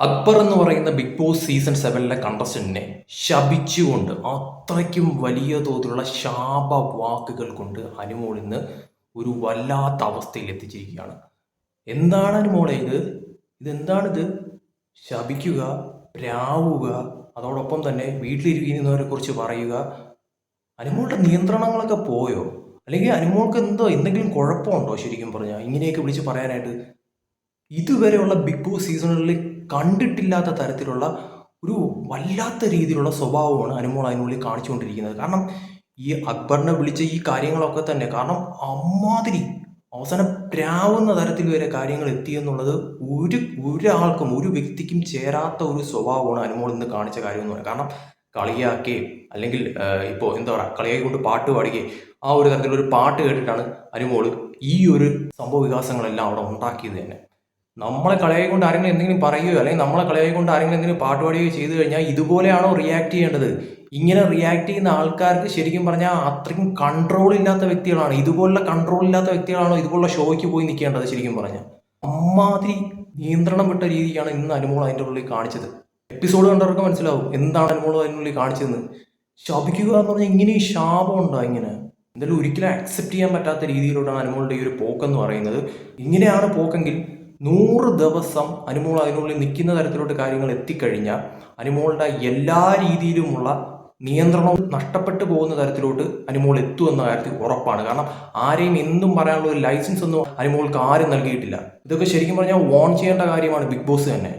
അക്ബർ എന്ന് പറയുന്ന big boss season സെവനിലെ കണ്ടസ്റ്റന്റിനെ ശപിച്ചുകൊണ്ട് അത്രയ്ക്കും വലിയ തോതിലുള്ള ശാപ വാക്കുകൾ കൊണ്ട് അനുമോൾ ഇന്ന് ഒരു വല്ലാത്ത അവസ്ഥയിൽ എത്തിച്ചിരിക്കുകയാണ്. എന്താണ് അനുമോളെ ഇത്? ഇതെന്താണിത് ശപിക്കുക രാവുക അതോടൊപ്പം തന്നെ വീട്ടിലിരിക്കുന്നവരെ കുറിച്ച് പറയുക. അനുമോളുടെ നിയന്ത്രണങ്ങളൊക്കെ പോയോ? അല്ലെങ്കിൽ അനുമോൾക്ക് എന്തോ എന്തെങ്കിലും കുഴപ്പമുണ്ടോ ശരിക്കും പറഞ്ഞാൽ? ഇങ്ങനെയൊക്കെ വിളിച്ച് പറയാനായിട്ട് ഇതുവരെയുള്ള ബിഗ് ബോസ് സീസണുകളിൽ കണ്ടിട്ടില്ലാത്ത തരത്തിലുള്ള ഒരു വല്ലാത്ത രീതിയിലുള്ള സ്വഭാവമാണ് അനുമോൾ അതിനുള്ളിൽ കാണിച്ചുകൊണ്ടിരിക്കുന്നത്. കാരണം ഈ അക്ബറിനെ വിളിച്ച ഈ കാര്യങ്ങളൊക്കെ തന്നെ കാരണം അമ്മാതിരി അവസാനം പ്രാവുന്ന തരത്തിൽ വരെ കാര്യങ്ങൾ എത്തിയെന്നുള്ളത് ഒരു ഒരാൾക്കും ഒരു വ്യക്തിക്കും ചേരാത്ത ഒരു സ്വഭാവമാണ് അനുമോൾ ഇന്ന് കാണിച്ച കാര്യം എന്ന് പറയുന്നത്. കാരണം കളിയാക്കുകയും അല്ലെങ്കിൽ ഇപ്പോൾ എന്താ പറയുക കളിയാക്കി കൊണ്ട് പാട്ട് പാടുകയും ആ ഒരു തരത്തിലൊരു പാട്ട് കേട്ടിട്ടാണ് അനുമോൾ ഈ ഒരു സംഭവ വികാസങ്ങളെല്ലാം അവിടെ ഉണ്ടാക്കിയത് തന്നെ. നമ്മളെ കളയായി കൊണ്ട് ആരെങ്കിലും എന്തെങ്കിലും പറയുകയോ അല്ലെങ്കിൽ നമ്മളെ കളയായി കൊണ്ട് ആരെങ്കിലും എന്തെങ്കിലും പാട്ട് പാടുകയോ ചെയ്തു കഴിഞ്ഞാൽ ഇതുപോലെയാണോ റിയാക്ട് ചെയ്യേണ്ടത്? ഇങ്ങനെ റിയാക്ട് ചെയ്യുന്ന ആൾക്കാർക്ക് ശരിക്കും പറഞ്ഞാൽ അത്രയ്ക്കും കൺട്രോൾ ഇല്ലാത്ത വ്യക്തികളാണ്. ഇതുപോലുള്ള കൺട്രോൾ ഇല്ലാത്ത വ്യക്തികളാണോ ഇതുപോലുള്ള ഷോയ്ക്ക് പോയി നിൽക്കേണ്ടത് ശരിക്കും പറഞ്ഞാൽ? അമ്മാതിരി നിയന്ത്രണം വിട്ട രീതിയാണ് ഇന്ന് അനുമോൾ അതിന്റെ ഉള്ളിൽ കാണിച്ചത്. എപ്പിസോഡ് കണ്ടവർക്ക് മനസ്സിലാവും എന്താണ് അനുമോൾ അതിനുള്ളിൽ കാണിച്ചതെന്ന്. ശപിക്കുക എന്ന് പറഞ്ഞാൽ ഇങ്ങനെ ഈ ശാപം ഉണ്ടോ ഇങ്ങനെ? എന്തായാലും ഒരിക്കലും അക്സെപ്റ്റ് ചെയ്യാൻ പറ്റാത്ത രീതിയിലുള്ള അനുമോളുടെ ഈ ഒരു പോക്കെന്ന് പറയുന്നത്. ഇങ്ങനെയാണ് പോക്കെങ്കിൽ നൂറ് ദിവസം അനുമോൾ അതിനുള്ളിൽ നിൽക്കുന്ന തരത്തിലോട്ട് കാര്യങ്ങൾ എത്തിക്കഴിഞ്ഞാൽ അനുമോളുടെ എല്ലാ രീതിയിലുമുള്ള നിയന്ത്രണവും നഷ്ടപ്പെട്ടു പോകുന്ന തരത്തിലോട്ട് അനുമോൾ എത്തുമെന്ന കാര്യത്തിൽ ഉറപ്പാണ്. കാരണം ആരെയും എന്തും പറയാനുള്ള ഒരു ലൈസൻസ് ഒന്നും അനുമോൾക്ക് ആരും നൽകിയിട്ടില്ല. ഇതൊക്കെ ശരിക്കും പറഞ്ഞാൽ വോൺ ചെയ്യേണ്ട കാര്യമാണ് ബിഗ് ബോസ് തന്നെ.